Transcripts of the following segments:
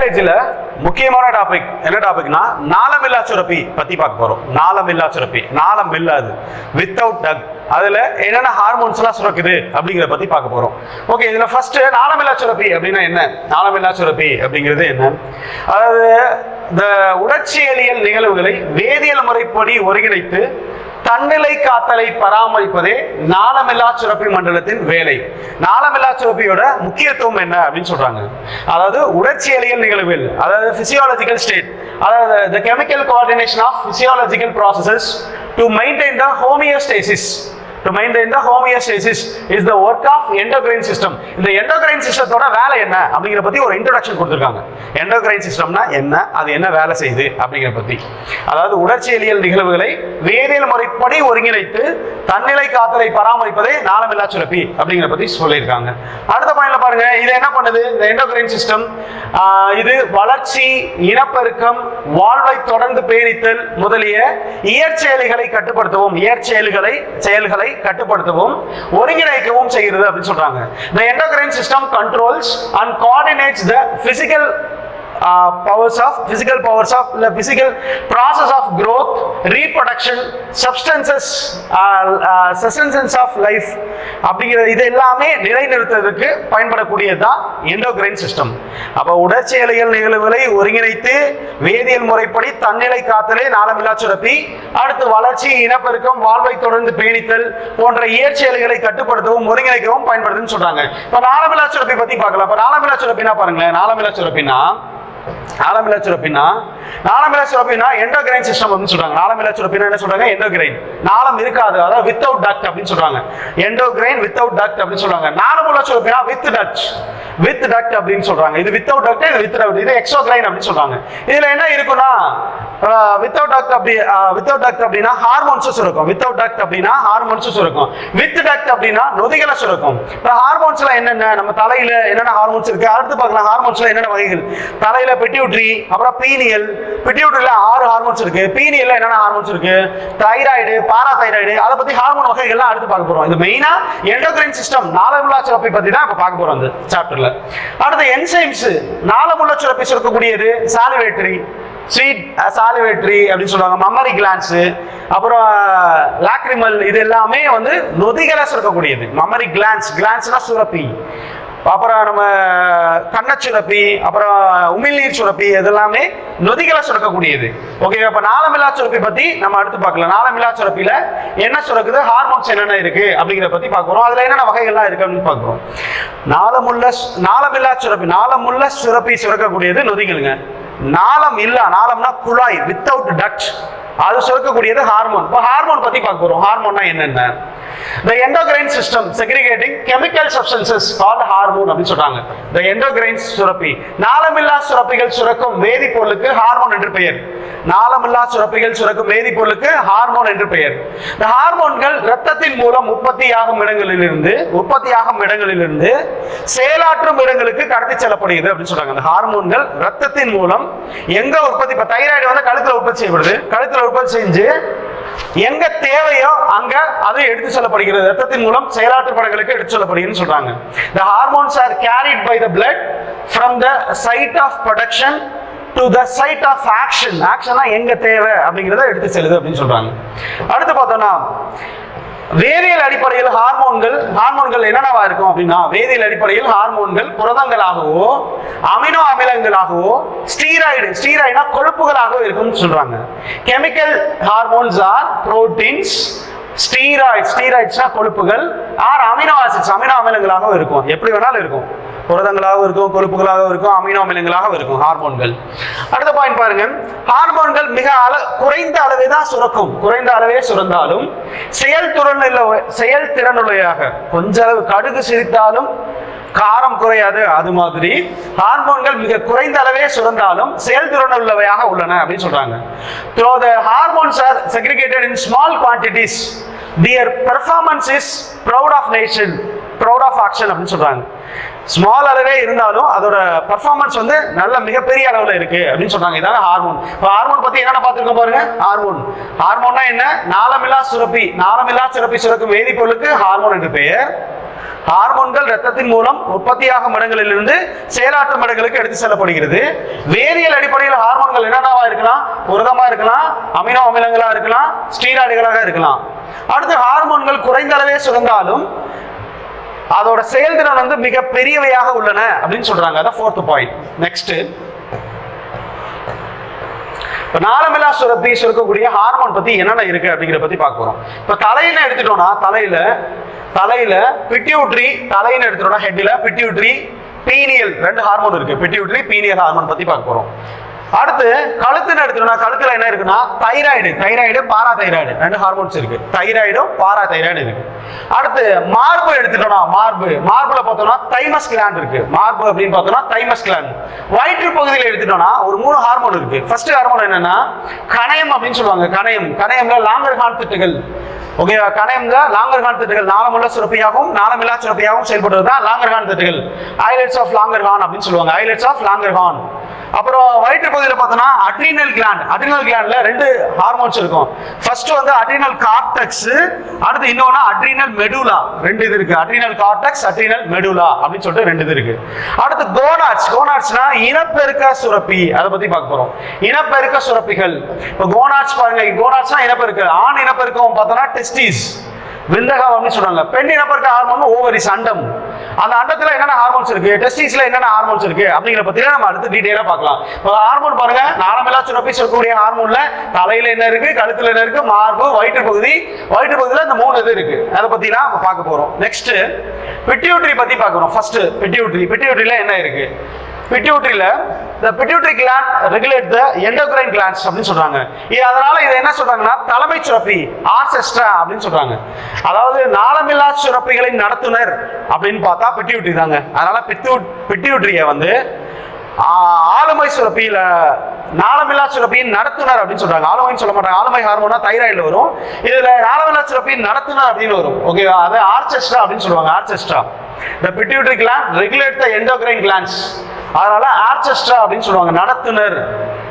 பயாலஜியில் முக்கியமான டாபிக் என்ன டாபிக்னா நாளமில்லா சுரப்பி பற்றி பார்க்க போகிறோம் நாளமில்லா சுரப்பி நாளம் இல்லாது வித்தவுட் டக் அதில் என்னென்ன ஹார்மோன்ஸ்லாம் சுரக்குது அப்படிங்கிறத பற்றி பார்க்க போகிறோம் ஓகே இதில் ஃபர்ஸ்ட் நாளமில்லா சுரப்பி அப்படின்னா என்ன? நாளமில்லா சுரப்பி அப்படிங்கிறது என்ன? அதாவது இந்த உடற்சியலியல் நிகழ்வுகளை வேதியியல் முறைப்படி ஒருங்கிணைத்து தன்னிலை காத்தலை பராமரிப்பதே நாளமில்லா சுரப்பி மண்டலத்தின் வேலை. நாளமில்லா சுரப்பியோட முக்கியத்துவம் என்ன அப்படின்னு சொல்றாங்க. அதாவது உடற்சியலியல் நிகழ்வில் அதாவது பிசியாலஜிக்கல் ஸ்டேட் அதாவது the chemical coordination of physiological processes to maintain the homeostasis to maintain the homeostasis is the work of endocrine system இந்த எண்டோக்ரைன் சிஸ்டத்தோட வேலை என்ன? அப்படிங்கிற பத்தி ஒரு இன்ட்ரடக்ஷன் கொடுத்துருக்காங்க. எண்டோக்ரைன் சிஸ்டம்னா என்ன? அது என்ன வேலை செய்யுது? அப்படிங்கிற பத்தி. அதாவது உடற்சியலியல் நிகழ்வுகளை வேதியியல் முறைப்படி ஒருங்கிணைத்து தன்னிலை காத்தலை பராமரிப்பதே நாளமில்லா சுரப்பி அப்படிங்கிற பத்தி சொல்லியிருக்காங்க. அடுத்த பாயிண்ட்ல பாருங்க. இது என்ன பண்ணுது? இந்த எண்டோகிரைன் சிஸ்டம் இது வளர்ச்சி இனப்பெருக்கம் வாழ்வை தொடர்ந்து பேணித்தல் முதலிய இயற்செயல்களை கட்டுப்படுத்தவும் இயற்செயல்களை செயல்களை செயல்களை கட்டுப்படுத்தவும் ஒருங்கிணைக்கவும் செய்கிறது அப்படின்னு சொல்றாங்க the endocrine system controls and coordinates the physical powers of physical powers of இல்லை physical process of growth reproduction substances sustenance of life அப்படிங்கிற இது எல்லாமே நிலைநிறுத்துறதுக்கு பயன்படக்கூடியது தான் எண்டோகிரைன் சிஸ்டம் அப்போ உடற்செயலியல் நிகழ்வுகளை ஒருங்கிணைத்து வேதியியல் முறைப்படி தன்னிலை காத்தலே நாளமில்லா சுரப்பி அடுத்து வளர்ச்சி இனப்பெருக்கம் வாழ்வை தொடர்ந்து பேணித்தல் போன்ற இயற்செயல்களை கட்டுப்படுத்தவும் ஒருங்கிணைக்கவும் பயன்படுதுன்னு சொல்றாங்க. இப்போ நாளமில்லா சுரப்பி பத்தி பார்க்கலாம். இப்போ நாளமில்லா சுரப்பினா பாருங்களேன் நாளமில்லா சுரப்பினா நாளமில்லா சுரப்பினா நாளமில்லா சுரப்பினா எண்டோகிரைன் சிஸ்டம் அப்படின்னு சொல்றாங்க. நாளமில்லா சுரப்பினா என்ன சொல்றாங்க? எண்டோகிரைன் நாளம் இருக்காது. அதாவது வித்தவுட் டக்ட் அப்படின்னு சொல்றாங்க. எண்டோகிரைன் வித்தவுட் டக்ட் அப்படின்னு சொல்றாங்க. நாளமுள்ள சுரப்பினா வித் டச் வித் டக்ட் அப்படின்னு சொல்றாங்க. இது வித்தவுட் டக்ட் இது வித் டக்ட் இது எக்ஸோகிரைன் அப்படின்னு சொல்றாங்க. இதுல என்ன இருக்குன்னா வித்தவுட் டக்ட் அப்படி வித்தவுட் டக்ட் அப்படின்னா ஹார்மோன்ஸும் சுரக்கும். வித்தவுட் டக்ட் அப்படின்னா ஹார்மோன்ஸும் சுரக்கும். வித் டக்ட் அப்படின்னா நொதிகளை சுரக்கும். இப்போ ஹார்மோன்ஸ்ல என்னென்ன? நம்ம தலையில என்னென்ன ஹார்மோன்ஸ் இருக்கு? அடுத்து பார்க்கலாம் ஹார்மோன்ஸ்ல என்னென்ன வகைகள்? தலையில பிட்டியூட்ரி அப்புறம் பீனியல் பிட்டியூட்ரியில் ஆறு ஹார்மோன்ஸ் இருக்கு. பீனியல்ல என்னென்ன ஹார்மோன்ஸ் இருக்கு? தைராய்டு பாரா தைராய்டு அதை பத்தி ஹார்மோன் வகைகள்லாம் அடுத்து பார்க்க போறோம். இது மெயினா எண்டோகிரைன் சிஸ்டம் நாளமுள்ள சுரப்பை பத்தி தான் இப்போ பார்க்க போறோம் அந்த சாப்டர்ல அடுத்து என்சைம்ஸ் நாளமுள்ள சுரப்பி சுரக்கக்கூடியது சாலிவேட்டரி ஸ்வீட் சாலிவேட்ரி அப்படின்னு சொல்லுவாங்க மம்மரி கிளான்ஸ் அப்புறம் லாக்ரிமல் இது எல்லாமே வந்து நொதிகளை சுரக்கக்கூடியது. மம்மரி கிளான்ஸ் கிளான்ஸ்னா சுரப்பி. அப்புறம் நம்ம கண்ணச்சுரப்பி அப்புறம் உமிழ்நீர் சுரப்பி இதெல்லாமே நொதிகளை சுரக்கக்கூடியது. ஓகே அப்போ நாளமில்லா சுரப்பி பத்தி நம்ம அடுத்து பார்க்கலாம். நாளமில்லா சுரப்பில என்ன சுரக்குது? ஹார்மோன்ஸ் என்னென்ன இருக்கு? அப்படிங்கிறத பத்தி பார்க்குறோம். அதுல என்னென்ன வகைகள்லாம் இருக்கு அப்படின்னு பார்க்குறோம். நாளமுள்ள நாளமில்லா சுரப்பி நாளமுள்ள சுரப்பி சுரக்கக்கூடியது நொதிகளுங்க. நாளம் இல்ல நாளம்னா குழாய் வித்தவுட் டச் அது சுரக்கக்கூடியது ஹார்மோன் இப்போ ஹார்மோன் பத்தி பார்க்க போறோம். ஹார்மோன்னா என்னென்ன? The endocrine system segregating chemical substances called hormone அப்படின்னு சொல்றாங்க. த endocrine சுரப்பி. நாளமில்லா சுரப்பிகள் சுரக்கும் வேதிப்பொருளுக்கு ஹார்மோன் என்று பெயர். நாளமில்லா சுரப்பிகள் சுரக்கும் வேதிப்பொருளுக்கு ஹார்மோன் என்று பெயர். இந்த ஹார்மோன்கள் ரத்தத்தின் மூலம் உற்பத்தியாகும் இடங்களிலிருந்து உற்பத்தியாகும் இடங்களிலிருந்து செயலாற்றும் இடங்களுக்கு கடத்தி செல்லப்படுகிறது அப்படின்னு சொல்றாங்க. அந்த ஹார்மோன்கள் ரத்தத்தின் மூலம் எங்க உற்பத்தி இப்ப தைராய்டு வந்து கழுத்துல உற்பத்தி செய்யப்படுது. கழுத்துல உற்பத்தி செஞ்சு எங்க தேவையோ அங்க அது எடுத்து செல்லப்படுகிறது. ரத்தத்தின் மூலம் செயலாற்று படங்களுக்கு எடுத்து செல்லப்படுகிறதுன்னு சொல்றாங்க. The hormones are carried by the blood from the site of production to the site of action ஆக்ஷனா எங்க தேவை அப்படிங்கிறத எடுத்து செல்லுது அப்படின்னு சொல்றாங்க. அடுத்து பார்த்தோம்னா வேதியியல் அடிப்படையில் ஹார்மோன்கள் ஹார்மோன்கள் என்னென்னவா இருக்கும் அப்படின்னா வேதியியல் அடிப்படையில் ஹார்மோன்கள் புரதங்களாகவோ அமினோ அமிலங்களாகவோ ஸ்டீராய்டு ஸ்டீராய்டுனா கொழுப்புகளாகவோ இருக்கும்னு சொல்றாங்க. Chemical hormones are proteins steroid ஸ்டீராய்ட்ஸ்னா கொழுப்புகள் ஆர் அமினோ ஆசிட்ஸ் அமினோ அமிலங்களாகவும் இருக்கும். எப்படி வேணாலும் இருக்கும். புரதங்களாகவும் இருக்கும் கொழுப்புகளாகவும் இருக்கும் அமினோ அமிலங்களாகவும் இருக்கும் ஹார்மோன்கள் அடுத்த பாயிண்ட் பாருங்க. ஹார்மோன்கள் மிக அள குறைந்த அளவே தான் சுரக்கும். குறைந்த அளவே சுரந்தாலும் செயல்திறன் செயல்திறனுடையாக கொஞ்ச அளவு கடுகு சிரித்தாலும் காரம் குறையாது அது மாதிரி ஹார்மோன்கள் மிக குறைந்த அளவே சுரந்தாலும் செயல்திறன் உள்ளவையாக உள்ளன அப்படின்னு சொல்றாங்க. Through the hormones are segregated in small quantities their performance is proud of nation proud of action அப்படின்னு சொல்றாங்க. ஸ்மால் அளவே இருந்தாலும் அதோட பர்ஃபார்மன்ஸ் வந்து நல்ல மிகப்பெரிய அளவில் இருக்கு அப்படின்னு சொல்றாங்க. இதான ஹார்மோன் இப்போ ஹார்மோன் பத்தி என்னென்ன பார்த்துருக்கோம் பாருங்க? ஹார்மோன் ஹார்மோன்னா என்ன? நாளமில்லா சுரப்பி. நாளமில்லா சுரப்பி சுரக்கும் வேதிப்பொருளுக்கு ஹார்மோன் என்று பெயர். ஹார்மோன்கள் ரத்தத்தின் மூலம் உற்பத்தியாகும் இடங்களிலிருந்து செயலாற்றும் இடங்களுக்கு எடுத்து செல்லப்படுகிறது. வேதியியல் அடிப்படையில் ஹார்மோன்கள் என்னென்னவா இருக்கலாம்? புரதமா இருக்கலாம் அமினோ அமிலங்களா இருக்கலாம் ஸ்டீராய்டுகளாக இருக்கலாம். அடுத்து ஹார்மோன்கள் குறைந்த அளவே சுரந்தாலும் அதோட செயல்திறன் வந்து மிக பெரியவையாக உள்ளன அப்படின்னு சொல்றாங்க. அதான் ஃபோர்த் பாயிண்ட் நெக்ஸ்ட் இப்போ நாளமில்லா சுரப்பி சுரக்கக்கூடிய ஹார்மோன் பத்தி என்னென்ன இருக்கு அப்படிங்கிற பத்தி பார்க்க போறோம். இப்போ தலையில எடுத்துட்டோம்னா தலையில தலையில பிட்டியூட்ரி தலையில எடுத்துட்டோம்னா ஹெட்ல பிட்டியூட்ரி பீனியல் ரெண்டு ஹார்மோன் இருக்கு. பிட்டியூட்ரி பீனியல் ஹார்மோன் பத்தி பார்க்க போறோம். அடுத்து கழுத்துல எடுத்துட்டோம்னா கழுத்துல என்ன இருக்குன்னா தைராய்டு தைராய்டு பாரா தைராய்டு ரெண்டு ஹார்மோன்ஸ் இருக்கு. தைராய்டும் பாரா தைராய்டு இருக்கு. அடுத்து மார்பு எடுத்துட்டோம்னா மார்பு. மார்புல பார்த்தோம்னா தைமஸ் கிளாண்ட் இருக்கு. மார்பு அப்படின்னு பார்த்தோம்னா தைமஸ் கிளாண்ட் வயிற்று பகுதியில் எடுத்துட்டோம்னா ஒரு மூணு ஹார்மோன் இருக்கு. ஃபர்ஸ்ட் ஹார்மோன் என்னன்னா கணையம் அப்படின்னு சொல்லுவாங்க. கணையம். கணையம்ல லாங்கர் ஹார்ன் திட்டுகள். ஓகே கணையம்ல லாங்கர் ஹார்ன் திட்டுகள். நாளமுள்ள சுரப்பியாகவும் நாளமில்லா சுரப்பியாகவும் செயல்படுறது தான் லாங்கர் ஹார்ன் திட்டுகள். ஐலட்ஸ் ஆஃப் லாங்கர் ஹார்ன் அப்படின்னு சொல்லுவாங்க. ஐலட்ஸ் ஆஃப் லாங்கர் ஹார்ன் அப்புறம் வயிற்று பகுதியில் பார்த்தோம்னா அட்ரினல் கிளாண்ட் அட்ரினல் கிளாண்ட்ல ரெண்டு ஹார்மோன்ஸ் இருக்கும். ஃபர்ஸ்ட் வந்து அட்ரினல் கார்டெக்ஸ் அடுத்து இன்னொன்னு அட்ரினல் மெடுலா. ரெண்டு இது இருக்கு. அட்ரினல் கார்டெக்ஸ் அட்ரினல் மெடுலா அப்படின்னு சொல்லிட்டு ரெண்டு இது இருக்கு. அடுத்து கோனாட்ஸ். கோனாட்ஸ்னா இனப்பெருக்க சுரப்பி. அதை பத்தி பார்க்க போறோம். இனப்பெருக்க சுரப்பிகள். இப்போ கோனாட்ஸ் பாருங்க. கோனாட்ஸ்னா இனப்பெருக்க. ஆண் இனப்பெருக்கம் பார்த்தோம்னா டெஸ்டிஸ் விந்தகம் அப்படின்னு சொல்றாங்க. பெண் இனப்பெருக்க ஹார்மோன் ஓவரிஸ் அண்டம் அந்த அண்டத்துல என்னென்ன ஹார்மோன்ஸ் இருக்கு? டெஸ்டிஸ்ல என்னென்ன ஹார்மோன்ஸ் இருக்கு? அப்படிங்கிற பத்தி நம்ம அடுத்து டீடைலா பார்க்கலாம். ஹார்மோன் பாருங்க நாளமில்லா சுரப்பி சொல்லக்கூடிய ஹார்மோன்ல தலையில என்ன இருக்கு கழுத்துல என்ன இருக்கு மார்பு வயிற்று பகுதி. வயிற்று பகுதியில இந்த மூணு இது இருக்கு. அதை பத்தி நம்ம பார்க்க போறோம். நெக்ஸ்ட் பிட்டியூட்ரி பத்தி பார்க்கறோம் ஃபர்ஸ்ட் பிட்டியூட்ரி பிட்டியூட்ரியில என்ன இருக்கு? பிட்யூட்ரியில் இந்த pituitary gland regulate the endocrine glands அப்படின்னு சொல்றாங்க. இது அதனால இதை என்ன சொல்றாங்கன்னா தலைமை சுரப்பி ஆர்செஸ்ட்ரா அப்படின்னு சொல்றாங்க. அதாவது நாளமில்லா சுரப்பிகளின் நடத்துனர் அப்படின்னு பார்த்தா பிட்யூட்ரி தாங்க. அதனால பிட்யூ பிட்யூட்ரியை வந்து ஆளுமை சுரப்பியில் நாளமில்லா சுரப்பியின் நடத்துனர் அப்படின்னு சொல்றாங்க. ஆளுமைன்னு சொல்ல மாட்டாங்க. ஆளுமை ஹார்மோனா தைராய்டில் வரும். இதுல நாளமில்லா சுரப்பியின் நடத்துனர் அப்படின்னு வரும். ஓகேவா அது ஆர்செஸ்ட்ரா அப்படின்னு சொல்லுவாங்க ஆர்செஸ்ட்ரா இந்த pituitary gland regulate the endocrine glands அதனால ஆர்கெஸ்ட்ரா அப்படின்னு சொல்லுவாங்க நடத்துனர்.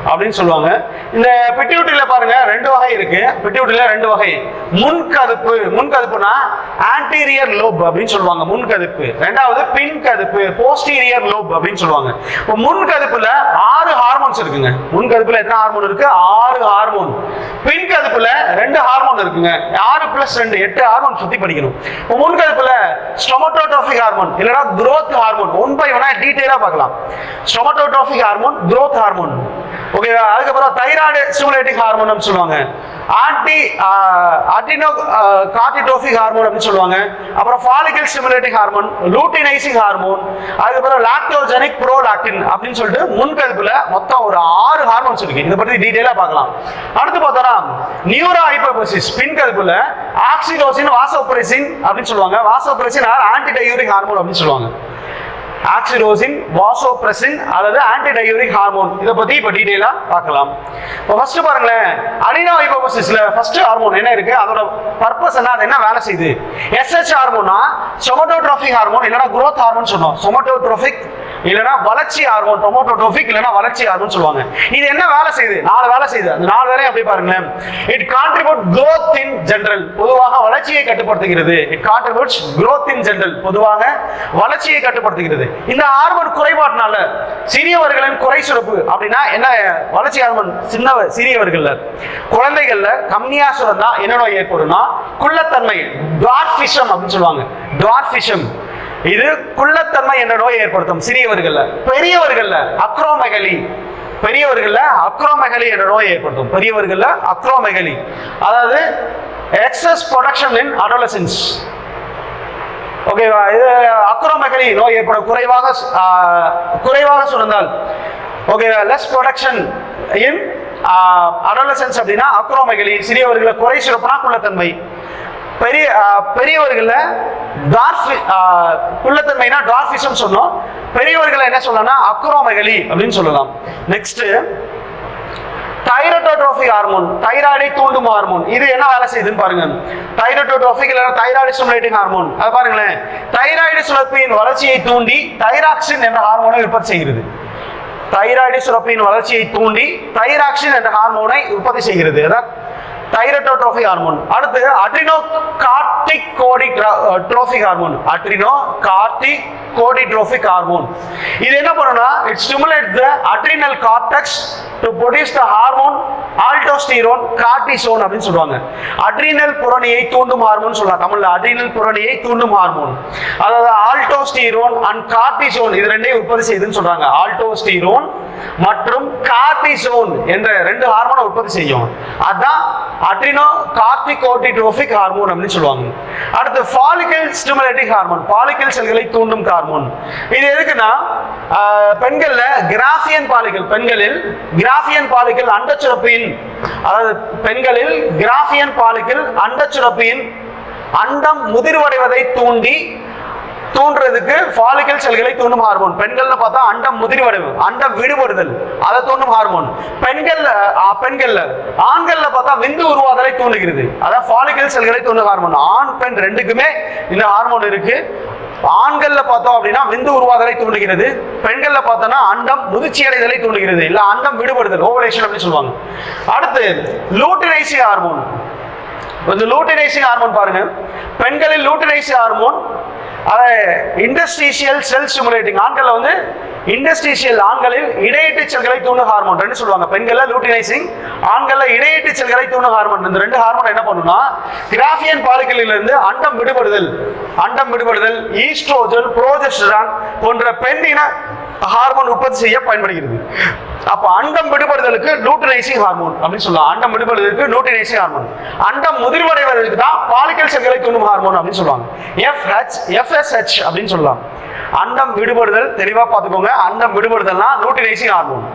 அப்படின்னு சொல்லுவாங்க. இந்த பிட்யூட்டில பாருங்க ரெண்டு வகை இருக்கு. பிட்யூட்டில ரெண்டு வகை. முன்கதுப்பு. முன்கதுப்புனா ஆன்டீரியர் லோப் அப்படின்னு சொல்லுவாங்க. முன்கதுப்பு. ரெண்டாவது பின் கதுப்பு போஸ்டீரியர் லோப் அப்படின்னு சொல்லுவாங்க. இப்போ முன்கதுப்புல ஆறு ஹார்மோன்ஸ் இருக்குங்க. முன்கதுப்புல எத்தனை ஹார்மோன் இருக்கு? ஆறு ஹார்மோன் பின் கதுப்புல ரெண்டு ஹார்மோன் இருக்குங்க. ஆறு பிளஸ் ரெண்டு எட்டு ஹார்மோன் சுத்தி படிக்கணும். இப்போ முன்கதுப்புல ஸ்டொமட்டோட்ரோபிக் ஹார்மோன் இல்லைன்னா குரோத் ஹார்மோன் ஒன் பை ஒன்னா டீட்டெயிலாக பார்க்கலாம். ஸ்டொமட்டோட்ரோபிக் ஹார்மோன் குரோத் ஹார்மோன் ஓகேவா அதுக்கப்புறம் தைராய்டு ஸ்டிமுலேட்டிங் ஹார்மோன் சொல்லுவாங்க. ஆன்டி அட்டினோ கார்டிடோஃபிக் ஹார்மோன் அப்படின்னு சொல்லுவாங்க. அப்புறம் follicle stimulating hormone luteinizing hormone அதுக்கப்புறம் லாக்டோஜெனிக் ப்ரோலாக்டின் அப்படின்னு சொல்லிட்டு முன்கருப்புல மொத்தம் ஒரு ஆறு ஹார்மோன்ஸ் இருக்கு. இதை பற்றி டீட்டெயிலாக பார்க்கலாம். அடுத்து பார்த்தோம்னா நியூரோ ஹைப்போபசிஸ் பின்கருப்புல ஆக்சிடோசின் வாசோப்ரெசின் அப்படின்னு சொல்லுவாங்க. Vasopressin or anti diuretic hormone அப்படின்னு சொல்லுவாங்க. ஆக்சிடோசின் வாசோப்ரெசின் அல்லது ஆன்டிடயூரிக் ஹார்மோன் இதை பத்தி இப்போ டீடைலா பார்க்கலாம். இப்போ ஃபர்ஸ்ட் பாருங்களேன். அடினா ஹைபோபசிஸ்ல ஃபர்ஸ்ட் ஹார்மோன் என்ன இருக்கு? அதோட பர்பஸ் என்ன? அது என்ன வேலை செய்யுது? எஸ்ஹெச் ஹார்மோனா சொமட்டோட்ரோபிக் ஹார்மோன் இல்லைன்னா குரோத் ஹார்மோன் சொன்னோம். சொமட்டோட்ரோபிக் இல்லைன்னா வளர்ச்சி ஆர்வம் டொமோட்டோ டோபிக் இல்லைன்னா வளர்ச்சி ஆர்வம்னு சொல்லுவாங்க. இது என்ன வேலை செய்யுது? நாலு வேலை செய்யுது. அந்த நாலு வேலையும் அப்படி பாருங்களேன். It contribute growth in general பொதுவாக வளர்ச்சியை கட்டுப்படுத்துகிறது. It contributes growth in general பொதுவாக வளர்ச்சியை கட்டுப்படுத்துகிறது. இந்த ஹார்மோன் குறைபாட்டினால சிறியவர்களின் குறை சுரப்பு அப்படின்னா என்ன? வளர்ச்சி ஹார்மோன் சின்ன சிறியவர்கள்ல. குழந்தைகள்ல கம்மியா சுரந்தா என்ன நோய் ஏற்படும்னா குள்ளத்தன்மை டுவார்ஃபிஷம் அப்படின்னு சொல்லுவாங்க. டுவார்ஃபிஷம் இது குள்ளத்தன்மை என்ற நோயை ஏற்படுத்தும். சிறியவர்கள்ல. பெரியவர்கள்ல அக்ரோமெகலி. பெரியவர்கள்ல அக்ரோமெகலி என்ற நோயை ஏற்படுத்தும். பெரியவர்கள்ல அக்ரோமெகலி. அதாவது எக்ஸஸ் ப்ரொடக்ஷன் இன் அடோலசன்ஸ் ஓகேவா இது அக்ரோமெகலி நோய் ஏற்படும். குறைவாக குறைவாக சுரந்தால். ஓகேவா லெஸ் ப்ரொடக்ஷன் இன் அடோலசன்ஸ் அப்படின்னா அக்ரோமெகலி. சிறியவர்களை குறை சுரப்புனா குள்ளத்தன்மை. பெரிய ஆ, பெரியவர்கள குள்ளத்தன்மைனா டார்ஃபிசம் சொன்னோம். பெரியவர்களை என்ன சொல்லலாம்னா அக்ரோமகலி அப்படின்னு சொல்லலாம். நெக்ஸ்ட் தைரட்டோட்ரோபிக் ஹார்மோன் தைராய்டை தூண்டும் ஹார்மோன் இது என்ன வேலை செய்யுதுன்னு பாருங்க தைரட்டோட்ரோபிக் இல்லைன்னா தைராய்டு ஸ்டிமுலேட்டிங் ஹார்மோன் அது பாருங்களேன். தைராய்டு சுரப்பியின் வளர்ச்சியை தூண்டி தைராக்சின் என்ற ஹார்மோனை உற்பத்தி செய்கிறது. தைராய்டு சுரப்பியின் வளர்ச்சியை தூண்டி தைராக்சின் என்ற ஹார்மோனை உற்பத்தி செய்கிறது. அதான் தைரட்டோட்ரோஃபி ஹார்மோன். அடுத்து அட்ரினோ கார்டிக் கோடி ட்ரோஃபிக் ஹார்மோன். Adrenocorticotropic hormone. இது என்ன பண்ணும்னா it stimulate the adrenal cortex to produce the hormone aldosterone cortisone அப்படின்னு சொல்லுவாங்க. அட்ரினல் புரணியை தூண்டும் ஹார்மோன் சொல்லலாம். தமிழ்ல அட்ரினல் புரணியை தூண்டும் ஹார்மோன் அதாவது ஆல்டோஸ்டீரோன் அண்ட் கார்டிசோன் இது ரெண்டையும் உற்பத்தி செய்யுதுன்னு சொல்றாங்க. ஆல்டோஸ்டீரோன் மற்றும் கார்டிசோன் என்ற ரெண்டு ஹார்மோனை உற்பத்தி செய்யும். அதான் அட்ரினோ கார்டிகோட்டிட்ரோபிக் ஹார்மோன் அப்படின்னு சொல்லுவாங்க. அடுத்து ஃபாலிக்கல் ஸ்டிமுலேட்டிக் ஹார்மோன் பாலிக்கல் செல்களை தூண்டும் ஹார்மோன் இது எதுக்குன்னா ஆஹ், பெண்கள்ல கிராஃபியன் பாலிக்கல் பெண்களில் கிராஃபியன் பாலிக்கல் அண்டச்சுரப்பியின் அதாவது பெண்களில் கிராஃபியன் பாலிக்கல் அண்டச்சுரப்பியின் அண்டம் முதிர்வடைவதை தூண்டி தூண்டுறதுக்கு ஃபாலிக்கல் செல்களை தூண்டும் ஹார்மோன் பெண்கள்ல பார்த்தா அண்டம் முதிர்வடைவு அண்டம் விடுபடுதல் அதை தூண்டும் ஹார்மோன் பெண்கள்ல பெண்கள்ல ஆண்கள்ல பார்த்தா விந்து உருவாதலை தூண்டுகிறது. அதான் ஃபாலிக்கல் செல்களை தூண்டும் ஹார்மோன் ஆண் பெண் ரெண்டுக்குமே இந்த ஹார்மோன் இருக்கு. ஆண்கள்ல பார்த்தோம் அப்படின்னா விந்து உருவாதலை தூண்டுகிறது. பெண்கள்ல பார்த்தோம்னா அண்டம் முதிர்ச்சி அடைதலை தூண்டுகிறது. இல்ல அண்டம் விடுபடுதல் ஓவலேஷன் அப்படின்னு சொல்லுவாங்க. அடுத்து லூட்டினைசி ஹார்மோன் கொஞ்சம் லூட்டினைசிங் ஹார்மோன் பாருங்க. பெண்களில் லூட்டினைசி ஹார்மோன் அதை இண்டஸ்ட்ரீஷியல் செல் ஸ்டிமுலேட்டிங் ஆண்களில் வந்து இண்டஸ்ட்ரீஷியல் ஆண்களில் இடையீட்டு செல்களை தூண்டும் ஹார்மோன் ரெண்டு சொல்லுவாங்க. பெண்கள்ல லூட்டினைசிங் ஆண்கள்ல இடையீட்டு செல்களை தூண்டும் ஹார்மோன் இந்த ரெண்டு ஹார்மோன் என்ன பண்ணும்னா கிராஃபியன் பாலிகளில் இருந்து அண்டம் விடுபடுதல் அண்டம் விடுபடுதல் ஈஸ்ட்ரோஜன் புரோஜெஸ்டரான் போன்ற பெண்ணின ஹார்மோன் உற்பத்தி செய்ய பயன்படுகிறது. அப்ப அண்டம் விடுபடுதலுக்கு லூட்டினைசிங் ஹார்மோன் அப்படின்னு சொல்லலாம். அண்டம் விடுபடுதலுக்கு லூட்டினைசிங் ஹார்மோன் அண்டம் முதிர்வடைவதற்கு தான் பாலிக்கல் செல்களை தூண்டும் ஹார்மோன் அப்படின்னு சொல்லுவாங்க. எஃப்ஹெச் எஃப்எஸ்ஹெச் அப்படின்னு சொல்லலாம். அண்டம் விடுபடுதல் தெளிவா பார்த்துக்கோங்க. அண்டம் விடுபடுதல்னா லூட்டினைசிங் ஹார்மோன்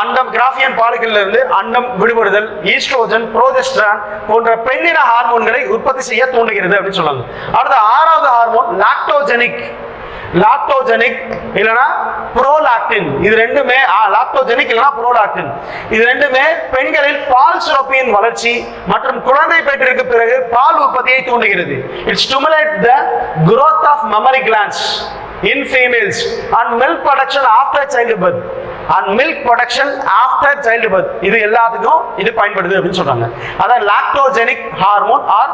அண்டம் கிராஃபியன் பாலிக்கல்ல இருந்து அண்டம் விடுபடுதல் ஈஸ்ட்ரோஜன் புரோஜெஸ்ட்ரான் போன்ற பெண்ணின ஹார்மோன்களை உற்பத்தி செய்ய தூண்டுகிறது அப்படின்னு சொல்லுவாங்க அடுத்த ஆறாவது ஹார்மோன் லாக்டோஜெனிக் லாக்டோஜெனிக் இல்லனா புரோலாக்டின். இது ரெண்டுமே லாக்டோஜெனிக் இல்லனா புரோலாக்டின். இது ரெண்டுமே பெண்களில் பால் சுரப்பியின் வளர்ச்சி மற்றும் குழந்தை பெற்றிற்கு பிறகு பால் உற்பத்தியை தூண்டுகிறது. இட் ஸ்டிமுலேட் த growth ஆஃப் memory glands in females and milk production after childbirth. And milk production after childbirth இது எல்லாத்துக்கும் இது பயன்படுது அப்படின்னு சொல்றாங்க. அதான் லாக்டோஜெனிக் ஹார்மோன் ஆர்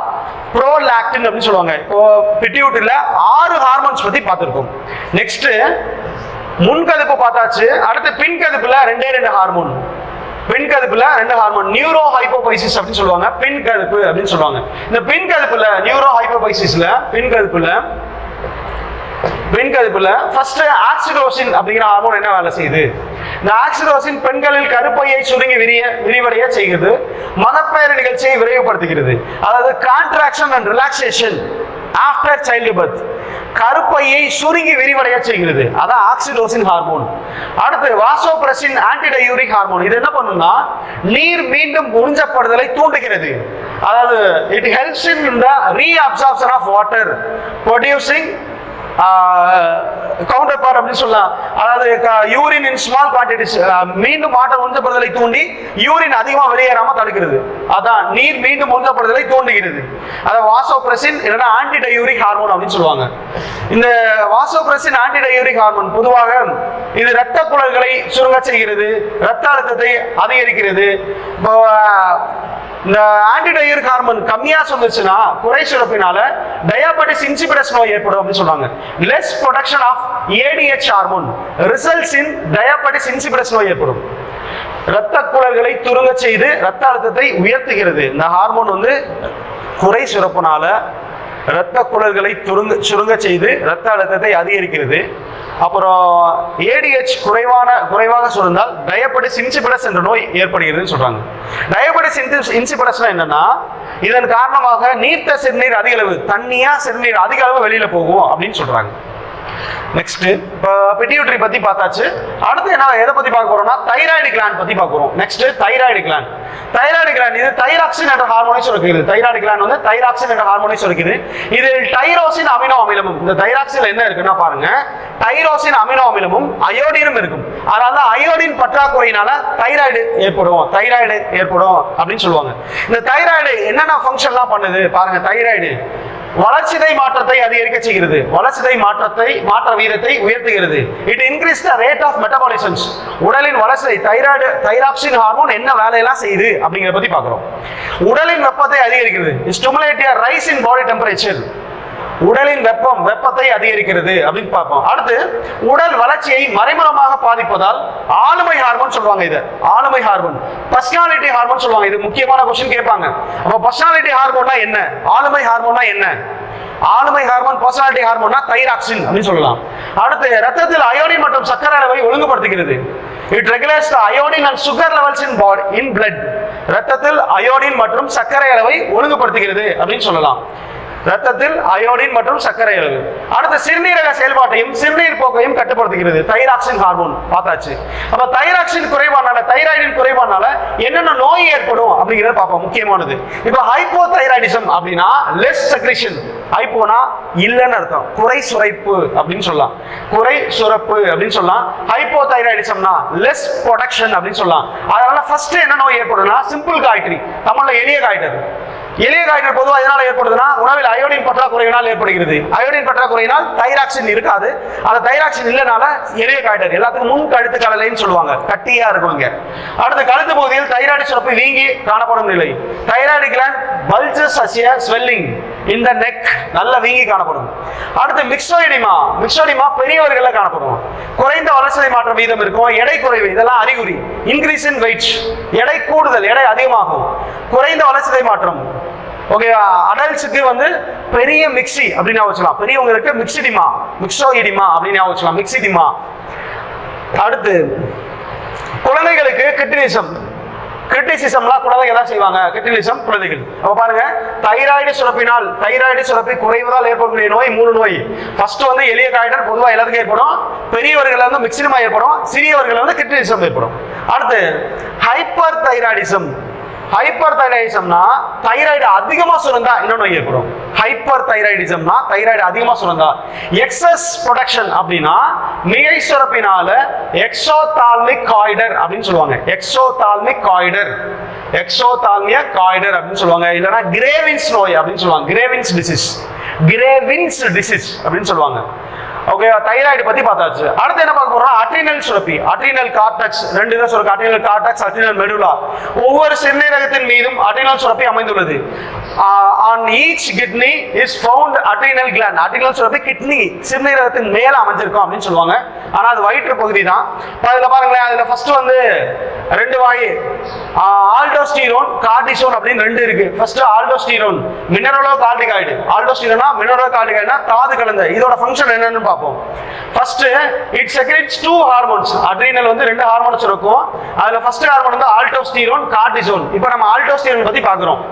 ப்ரோலாக்டின் அப்படின்னு சொல்லுவாங்க. இப்போ பிட்டியூட்டில் ஆறு ஹார்மோன்ஸ் பத்தி பார்த்துருக்கோம். நெக்ஸ்ட் முன்கதுப்பு பார்த்தாச்சு. அடுத்து பின்கதுப்புல ரெண்டே ரெண்டு ஹார்மோன் பின்கதுப்புல ரெண்டு ஹார்மோன் நியூரோ ஹைப்போபைசிஸ் அப்படின்னு சொல்லுவாங்க. பின்கதுப்பு அப்படின்னு சொல்லுவாங்க. இந்த பின்கதுப்புல நியூரோ ஹைப்போபைசிஸ்ல பின்கதுப்புல பெண்கதுப்புல ஃபர்ஸ்ட் ஆக்சிடோசின் அப்படிங்கிற ஹார்மோன் என்ன வேலை செய்யுது? இந்த ஆக்சிடோசின் பெண்களில் கருப்பையை சுருங்கி விரிய விரிவடைய செய்கிறது. மதப்பேறு நிகழ்ச்சியை விரைவுபடுத்துகிறது. அதாவது contraction and relaxation after child birth கருப்பையை சுருங்கி விரிவடைய செய்கிறது. அதான் ஆக்சிடோசின் ஹார்மோன் அடுத்து வாசோபிரசின் ஆன்டிடயூரிக் ஹார்மோன் இது என்ன பண்ணும்னா நீர் மீண்டும் உறிஞ்சப்படுதலை தூண்டுகிறது. அதாவது it helps in the reabsorption of water producing counter part அப்படின்னு சொல்லலாம். அதாவது யூரின் இன் ஸ்மால் குவான்டிட்டிஸ் மீண்டும் வாட்டர் உறிஞ்சப்படுதலை தூண்டி யூரின் அதிகமாக வெளியேறாம தடுக்கிறது. அதான் நீர் மீண்டும் உறிஞ்சப்படுதலை தூண்டுகிறது. அதாவது வாசோப்ரசின் இல்லைன்னா ஆன்டிடயூரிக் ஹார்மோன் அப்படின்னு சொல்லுவாங்க. இந்த வாசோப்ரசின் ஆன்டிடயூரிக் ஹார்மோன் பொதுவாக இது இரத்த குழல்களை சுருங்க செய்கிறது இரத்த அழுத்தத்தை அதிகரிக்கிறது. இப்போ இந்த ஆன்டிடயர் ஹார்மோன் கம்மியா சொல்லுச்சுன்னா குறை சுரப்பினால டயாபெட்டிஸ் இன்சிபிடஸ் நோய் ஏற்படும் அப்படின்னு சொல்றாங்க. Less production of ADH hormone results in diabetes insipidus நோய் ஏற்படும். இரத்த குழல்களை துருங்க செய்து இரத்த அழுத்தத்தை உயர்த்துகிறது. இந்த ஹார்மோன் வந்து குறை சுரப்புனால இரத்த குழல்களை துருங்க சுருங்க செய்து இரத்த அழுத்தத்தை அதிகரிக்கிறது. அப்புறம் ஏடிஹெச் குறைவான குறைவாக சுரந்தால் டயபெட்டிஸ் இன்சிபிடஸ் என்ற நோய் ஏற்படுகிறதுன்னு சொல்றாங்க. டயபெட்டிஸ் இன்சிபிடஸ்னா என்னன்னா இதன் காரணமாக நீர்த்த சிறுநீர் அதிக அளவு தண்ணியா சிறுநீர் அதிக அளவு வெளியில போகும் அப்படின்னு சொல்றாங்க. நெக்ஸ்ட் இப்போ பத்தி பார்த்தாச்சு. அடுத்து என்ன எதை பத்தி பார்க்க போறோம்னா தைராய்டு கிளாண்ட் பத்தி பார்க்க போறோம். Next thyroid gland thyroid gland இது தைராக்சின் என்ற ஹார்மோனை சுரக்குது தைராய்டு கிளாண்ட் வந்து தைராக்சின் என்ற ஹார்மோனை சுரக்குது இது டைரோசின் அமினோ அமிலமும் இந்த தைராக்சில் என்ன இருக்குன்னா பாருங்க தைரோசின் அமினோ அமிலமும் அயோடினும் இருக்கும். அதனால அயோடின் பற்றாக்குறையினால தைராய்டு ஏற்படும். தைராய்டு ஏற்படும் அப்படின்னு சொல்லுவாங்க. இந்த தைராய்டு என்னென்ன ஃபங்க்ஷன்லாம் பண்ணுது? பாருங்க தைராய்டு வளர்ச்சிதை மாற்றத்தை அதிகரிக்க செய்கிறது. வளர்ச்சிதை மாற்றத்தை மாற்ற வீதத்தை உயர்த்துகிறது. It increase the rate of metabolisms உடலின் வளர்ச்சிதை தைராய்டு தைராக்சின் ஹார்மோன் என்ன வேலையெல்லாம் செய்யுது அப்படிங்கிறத பத்தி பார்க்குறோம். உடலின் வெப்பத்தை அதிகரிக்கிறது. Stimulate rise in body temperature உடலின் வெப்பம் வெப்பத்தை அதிகரிக்கிறது அப்படின்னு பார்ப்போம். அடுத்து உடல் வளர்ச்சியை மறைமுகமாக பாதிப்பதால் ஆளுமை ஹார்மோன் சொல்லுவாங்க இது. ஆளுமை ஹார்மோன் பர்சனாலிட்டி ஹார்மோன் சொல்லுவாங்க. இது முக்கியமான கொஸ்டின் கேட்பாங்க. அப்ப பர்சனாலிட்டி ஹார்மோன்னா என்ன? ஆளுமை ஹார்மோன்னா என்ன? ஆளுமை ஹார்மோன் பர்சனாலிட்டி ஹார்மோன்னா தைராக்சின் அப்படின்னு சொல்லலாம். அடுத்து ரத்தத்தில் அயோடின் மற்றும் சர்க்கரை அளவை ஒழுங்குபடுத்துகிறது. It regulates the iodine and sugar levels in body in blood ரத்தத்தில் அயோடின் மற்றும் சர்க்கரை அளவை ஒழுங்குபடுத்துகிறது அப்படின்னு சொல்லலாம். ரத்தத்தில் அயோடின் மற்றும் சர்க்கரை அளவு அடுத்து சிறுநீரக செயல்பாட்டையும் சிறுநீர் போக்கையும் கட்டுப்படுத்துகிறது. தைராக்சின் ஹார்மோன் பார்த்தாச்சு. அப்ப தைராக்சின் குறைவானால தைராய்டின் குறைவானால என்னென்ன நோய் ஏற்படும் அப்படிங்கிறத பார்ப்போம். முக்கியமானது. இப்போ ஹைப்போ தைராய்டிசம் அப்படின்னா லெஸ் செக்ரிஷன் ஹைப்போனா இல்லைன்னு அர்த்தம். குறை சுரைப்பு அப்படின்னு சொல்லலாம். குறை சுரப்பு அப்படின்னு சொல்லலாம். ஹைப்போ தைராய்டிசம்னா லெஸ் ப்ரொடக்ஷன் அப்படின்னு சொல்லலாம். அதனால ஃபர்ஸ்ட் என்ன நோய் ஏற்படும்னா சிம்பிள் காய்கறி தமிழ்ல எளிய காய்கறி எளிய காய்ச்சல் பொதுவாக எதனால் ஏற்படுதுன்னா உணவில் அயோடின் பற்றாக்குறையினால் ஏற்படுகிறது. அயோடின் பற்றாக்குறையினால் தைராக்சின் இருக்காது. அந்த தைராக்சின் இல்லைனால எளிய காய்ச்சல் எல்லாத்துக்கும் முன் கழுத்து கடலைன்னு சொல்லுவாங்க. கட்டியா இருக்கும் அடுத்த அடுத்து கழுத்து பகுதியில் தைராய்டு சுரப்பு வீங்கி காணப்படும் நிலை. தைராய்டு கிளாண்ட் பல்ஜஸ் அசிய ஸ்வெல்லிங் இந்த நெக் நல்ல வீங்கி காணப்படும். அடுத்து மிக்சோடிமா மிக்சோடிமா பெரியவர்கள காணப்படும். குறைந்த வளர்ச்சி மாற்றம் வீதம் இருக்கும். எடை குறைவு இதெல்லாம் அறிகுறி. இன்க்ரீஸ் இன் வெயிட் எடை கூடுதல் எடை அதிகமாகும். குறைந்த வளர்ச்சி மாற்றம். ஓகே அடல்ட்ஸுக்கு வந்து பெரிய மிக்ஸி அப்படின்னு வச்சுக்கலாம். பெரியவங்களுக்கு மிக்சிடிமா மிக்சோயிடிமா அப்படின்னு வச்சுக்கலாம். மிக்சிடிமா அடுத்து குழந்தைகளுக்கு கிட்னிசம் கிரிட்டிசிசம்லாம் குழந்தைங்க தான் செய்வாங்க. கிரிட்டிசிசம் குழந்தைகள். அப்ப பாருங்க தைராய்டு சுரப்பினால் தைராய்டு சுரப்பி குறைவதால் ஏற்படக்கூடிய நோய் மூணு நோய். ஃபர்ஸ்ட் வந்து எளிய காய்டல் பொதுவாக எல்லாத்துக்கும் ஏற்படும். பெரியவர்கள் வந்து மிக்சினமா ஏற்படும். சிறியவர்கள் வந்து கிரிட்டிசிசம் ஏற்படும். அடுத்து ஹைப்பர் தைராய்டிசம் ஹைப்பர் தைராய்டிசம்னா தைராய்டு அதிகமா சுரந்தா என்ன நோய் ஏற்படும். ஹைப்பர் தைராய்டிசம்னா தைராய்டு அதிகமா சுரந்தா. எக்ஸஸ் ப்ரொடக்ஷன் அப்படின்னா மிகை சுரப்பினால எக்ஸோதால்மிக் காய்டர் அப்படின்னு சொல்லுவாங்க. எக்ஸோதால்மிக் காய்டர் எக்ஸோதால்மிய காய்டர் அப்படின்னு சொல்லுவாங்க. இல்லைன்னா கிரேவின்ஸ் நோய் அப்படின்னு சொல்லுவாங்க. கிரேவின்ஸ் டிசீஸ் கிரேவின்ஸ் டிசீஸ் அப்படின்னு சொல்லுவாங்க. ஓகேவா தைராய்டு பத்தி பார்த்தாச்சு. அடுத்து என்ன பார்க்க போறோம் அட்ரினல் சுரப்பி. அட்ரினல் கார்டெக்ஸ் ரெண்டு தான் சுரக்கு. அட்ரினல் கார்டெக்ஸ் அட்ரினல் மெடுலா ஒவ்வொரு சிறுநீரகத்தின் மீதும் அட்ரினல் சுரப்பி அமைந்துள்ளது. On each kidney is found adrenal gland adrenal சுரப்பி கிட்னி சிறுநீரகத்தின் மேல அமைஞ்சிருக்கும் அப்படின்னு சொல்லுவாங்க. ஆனா அது வயிற்று பகுதி தான். அதுல பாருங்களேன் அதுல ஃபர்ஸ்ட் வந்து ரெண்டு வாய் ஆல்டோஸ்டீரோன் கார்டிசோன் அப்படின்னு ரெண்டு இருக்கு. ஃபர்ஸ்ட் ஆல்டோஸ்டீரோன் மினரலோ கார்டிகாய்டு ஆல்டோஸ்டீரோனா மினரலோ கார்டிகாய்டுனா தாது கலந்த. இதோட ஃபங்க்ஷன் என்னன்னு பார்ப்போம். First it secretes two hormones adrenal வந்து ரெண்டு ஹார்மோன்ஸ் இருக்கும். அதுல ஃபர்ஸ்ட் ஹார்மோன் வந்து ஆல்டோஸ்டீரோன் கார்டிசோன் இப்போ நம்ம ஆல்டோஸ்டீரோன் பத்தி பாக்குறோம்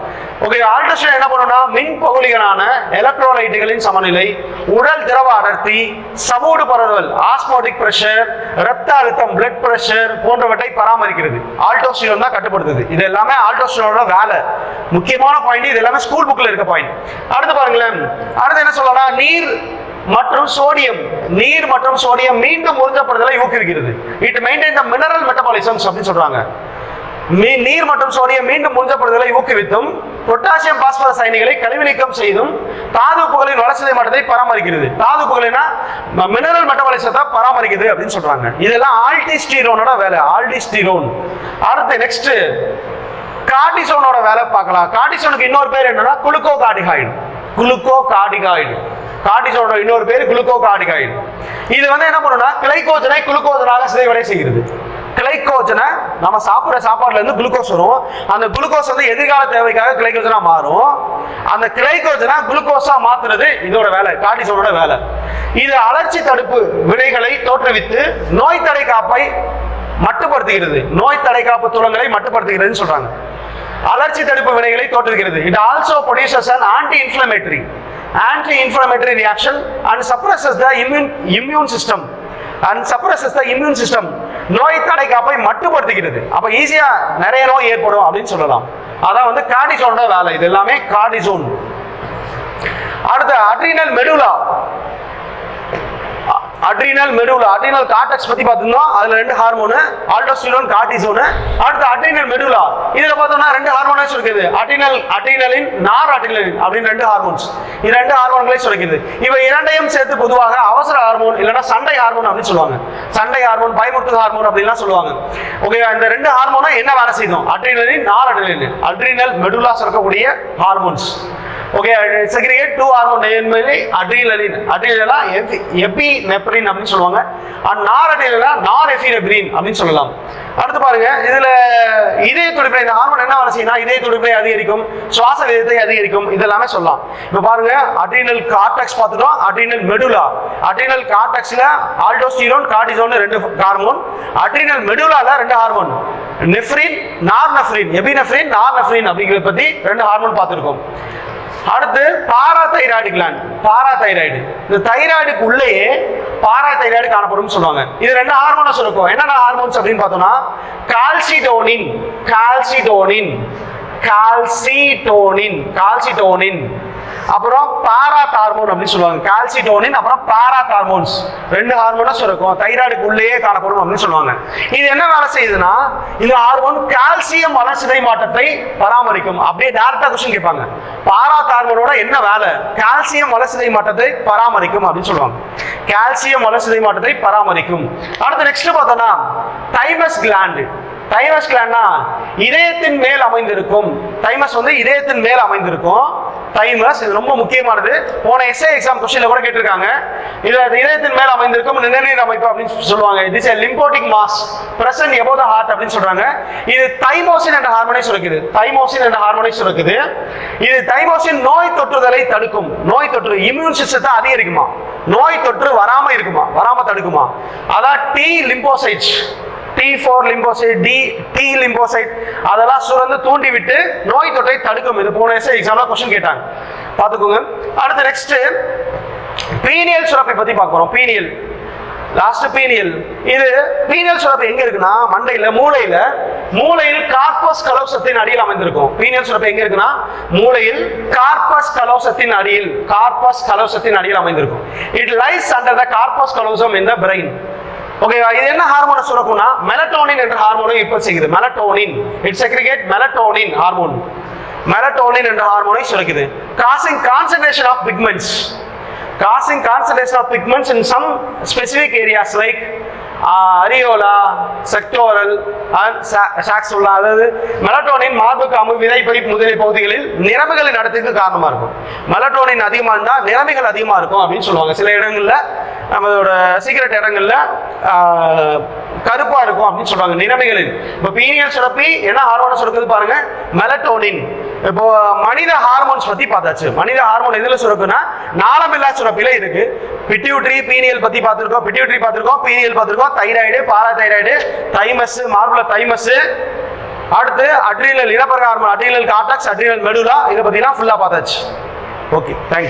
ஓகே ஆல்டோஸ்டீரோன் என்ன பண்ணும்னா மின் பகுதிகளான எலக்ட்ரோலைட்டுகளின் சமநிலை உடல் திரவ அடர்த்தி சமூடு பரவல் ஆஸ்மோட்டிக் பிரஷர் ரத்த அழுத்தம் பிளட் பிரஷர் போன்றவற்றை பராமரிக்கிறது. ஆல்டோஸ்டீரோன் தான் கட்டுப்படுத்துது. இது எல்லாமே ஆல்டோஸ்டிரோனோட வேலை. முக்கியமான பாயிண்ட் இது எல்லாமே ஸ்கூல் புக்ல இருக்க பாயிண்ட் அடுத்து பாருங்களேன். அடுத்து என்ன சொல்லலாம் நீர் மற்றும் சோடியம் நீர் மற்றும் சோடியம் மீண்டும் உறிஞ்சப்படுதலை ஊக்குவிக்கிறது. It maintain the mineral metabolisms அப்படின்னு சொல்றாங்க. மீ நீர் மற்றும் சோடியம் மீண்டும் உறிஞ்சப்படுதலை ஊக்குவித்தும் பொட்டாசியம் பாஸ்பரஸ் அயனிகளை கழிவு நீக்கம் செய்தும் தாதுப்புகளின் வளர்ச்சி மட்டத்தை பராமரிக்கிறது. தாதுப்புகளினா மினரல் மெட்டபாலிசத்தை பராமரிக்கிறது அப்படின்னு சொல்றாங்க. இதெல்லாம் ஆல்டிஸ்டீரோனோட வேலை ஆல்டிஸ்டீரோன் அடுத்து நெக்ஸ்ட் கார்டிசோனோட வேலை பார்க்கலாம். கார்டிசோனுக்கு இன்னொரு பேர் என்னன்னா குளுக்கோ கார்டிகாய்டு குளுக்கோ கார்டிகாய்டு கார்டிசோனோட இன்னொரு பேர் குளுக்கோ கார்டிகாயின் இது வந்து என்ன பண்ணுன்னா கிளைகோஜனை குளுக்கோஜனாக சிதைவடை செய்கிறது. கிளைகோஜனை நம்ம சாப்பிட்ற சாப்பாடுல இருந்து குளுக்கோஸ் வரும். அந்த குளுக்கோஸ் வந்து எதிர்கால தேவைக்காக கிளைகோஜனா மாறும். அந்த கிளைகோஜனை குளுக்கோஸா மாத்துறது இதோட வேலை கார்டிசோனோட வேலை. இது அலர்ச்சி தடுப்பு வினைகளை தோற்றுவித்து நோய் தடை காப்பை மட்டுப்படுத்துகிறது. நோய் தடை காப்பு துளங்களை மட்டுப்படுத்துகிறதுன்னு சொல்றாங்க. அலர்ச்சி தடுப்பு வினைகளை தோற்றுகிறது it also produces and anti inflammatory anti inflammatory reaction and suppresses the immune immune system and suppresses the immune system நோய் தடை காப்பை மட்டுப்படுத்துகிறது அப்போ ஈஸியாக நிறைய நோய் ஏற்படும் அப்படின்னு சொல்லலாம். அதான் வந்து கார்டிசோனோட வேலை. இது எல்லாமே கார்டிசோன் அடுத்து adrenal medulla adrenal medulla adrenal cortex பத்தி பார்த்திருந்தோம். அதுல ரெண்டு ஹார்மோனு ஆல்டோஸ்டிரோன் கார்டிசோனு அடுத்து அட்ரினல் மெடுலா இதுல பார்த்தோம்னா ரெண்டு ஹார்மோன்ஸ் இருக்குது. அட்ரினல் அட்ரினலின் நார் அட்ரினலின் அப்படின்னு ரெண்டு ஹார்மோன்ஸ் இது ரெண்டு ஹார்மோன்களை சுரக்குது. இவை இரண்டையும் சேர்த்து பொதுவாக அவசர ஹார்மோன் இல்லைன்னா சண்டை ஹார்மோன் அப்படின்னு சொல்லுவாங்க. சண்டை ஹார்மோன் பயமுறுத்து ஹார்மோன் அப்படின்லாம் சொல்லுவாங்க. ஓகே இந்த ரெண்டு ஹார்மோனா என்ன வேலை செய்யும்? Adrenaline nor adrenaline adrenal medulla சுரக்கக்கூடிய hormones okay segregate two hormone நேர்மறை அட்ரினலின் அட்ரினலா எபி நெப்ரின் அப்படின்னு சொல்லுவாங்க. அண்ட் நார் அட்ரினலா நார் எஃபினெப்ரின் அப்படின்னு சொல்லலாம். அடுத்து பாருங்க இதுல இதய துடிப்பை இந்த ஹார்மோன் என்ன வேலை செய்யணும் இதய துடிப்பை அதிகரிக்கும் சுவாச விதத்தை அதிகரிக்கும் இதெல்லாமே சொல்லலாம். இப்போ பாருங்க அட்ரினல் கார்டெக்ஸ் பார்த்துட்டோம். அட்ரினல் மெடுலா அட்ரினல் கார்டெக்ஸ்ல ஆல்டோஸ்டிரோன் கார்டிசோன் ரெண்டு ஹார்மோன் அட்ரினல் மெடுலால ரெண்டு ஹார்மோன் நெஃப்ரின் நார் நெஃப்ரின் எபினெஃப்ரின் நார் நெஃப்ரின் அப்படிங்கிறத பத்தி ரெண்டு ஹார்மோன் பார்த்துருக்கோம். அடுத்து பாராதைராய்டு கிளாண்ட் பாராதைராய்டு இந்த தைராய்டுக்கு உள்ளேயே பாராதைராய்டு காணப்படும் சொல்லுவாங்க. இது ரெண்டு ஹார்மோனை சொல்லுவோம் என்னென்ன ஹார்மோன்ஸ் அப்படின்னு பார்த்தோம்னா கால்சிடோனின் கால்சிடோனின் கால்சிடோனின் கால்சிடோனின் அப்புறம் பாரா ஹார்மோன் அப்படின்னு சொல்லுவாங்க. கால்சிடோனின் அப்புறம் பாரா ஹார்மோன்ஸ் ரெண்டு ஹார்மோனும் சுரக்கும். தைராய்டுக்கு உள்ளேயே காணப்படும் அப்படின்னு சொல்லுவாங்க. இது என்ன வேலை செய்யுதுன்னா இந்த ஹார்மோன் கால்சியம் வளர்ச்சிதை மாற்றத்தை பராமரிக்கும். அப்படியே டேரக்டா கொஸ்டின் கேட்பாங்க. பாரா ஹார்மோனோட என்ன வேலை? கால்சியம் வளர்ச்சிதை மாற்றத்தை பராமரிக்கும் அப்படின்னு சொல்லுவாங்க. கால்சியம் வளர்ச்சிதை மாற்றத்தை பராமரிக்கும். அடுத்து நெக்ஸ்ட் பார்த்தோம்னா தைமஸ் கிளாண்டு தைமஸ் கிளாண்ட்னா இதயத்தின் மேல் அமைந்திருக்கும். தைமஸ் வந்து இதயத்தின் மேல் அமைந்திருக்கும். டைமர்ஸ் இது ரொம்ப முக்கியமானது. போன எஸ்ஏ எக்ஸாம் கொஸ்டின்ல கூட கேட்டிருக்காங்க. இது இதயத்தின் மேல் அமைந்திருக்கும் நிணநீர் அமைப்பு அப்படின்னு சொல்லுவாங்க. It is a lymphatic mass present above the heart அப்படின்னு சொல்றாங்க. இது தைமோசின் என்ற ஹார்மோனை சுரக்குது. தைமோசின் என்ற ஹார்மோனை சுரக்குது. இது தைமோசின் நோய் தொற்றுதலை தடுக்கும். நோய் தொற்று இம்யூன் சிஸ்டத்தை அதிகரிக்குமா? நோய் தொற்று வராம இருக்குமா? வராம தடுக்குமா? அதான் T lymphocytes T four lymphocyte T T lymphocyte அதெல்லாம் சுரந்து தூண்டி விட்டு நோய் தொற்றை தடுக்கும். இது போன எஸ்ஐ எக்ஸாம்ல கொஸ்டின் கேட்டாங்க. பார்த்துக்கோங்க. அடுத்து நெக்ஸ்ட் பீனியல் சுரப்பை பத்தி பார்க்குறோம் பீனியல் லாஸ்ட் பீனியல் இது பீனியல் சுரப்பு எங்க இருக்குன்னா மண்டையில மூளையில மூளையில் கார்பஸ் கலோசத்தின் அடியில் அமைந்திருக்கும். பீனியல் சுரப்பு எங்க இருக்குன்னா மூளையில் கார்பஸ் கலோசத்தின் அடியில் கார்பஸ் கலோசத்தின் அடியில் அமைந்திருக்கும். It lies under the corpus callosum in the brain ஓகேவா இது என்ன ஹார்மோனை சுரக்கும்னா மெலட்டோனின் என்ற ஹார்மோனை உற்பத்தி செய்யுது. Melatonin it segregate melatonin hormone melatonin என்ற ஹார்மோனை சுரக்குது. Causing concentration of pigments causing concentration of pigments in some specific areas like areola sectoral சாக்ஸுல்லா அதாவது மெலட்டோனின் மார்பு காம்பு விதைப்பை முதலிய பகுதிகளில் நிறமிகளின் நடத்துக்கு காரணமாக இருக்கும். மெலட்டோனின் அதிகமாக இருந்தால் நிறமைகள் அதிகமாக இருக்கும் அப்படின்னு சொல்லுவாங்க. சில இடங்களில் நம்மளோட சீக்கிரட் இடங்களில் கருப்பாக இருக்கும் அப்படின்னு சொல்கிறாங்க நிறமிகளில் இப்போ பீனியல் சுரப்பி என்ன ஆர்வம் சுரக்குது பாருங்கள் மெலட்டோனின். இப்போ மனித ஹார்மோன்ஸ் பத்தி பார்த்தாச்சு. மனித ஹார்மோன் எதுல சுரக்குன்னா நாளமில்லா சுரப்பில இருக்கு. பிட்யூட்ரி பீனியல் பத்தி பார்த்திருக்கோம். பிட்யூட்ரி பார்த்திருக்கோம் பீனியல் பார்த்திருக்கோம். தைராய்டு பாராதைராய்டு தைமஸ் மார்புல தைமஸ் அடுத்து அட்ரினல் இனப்பெருக்க hormone adrenal cortex adrenal medulla இதை பத்திலாம் ஃபுல்லா பார்த்தாச்சு. Okay thank you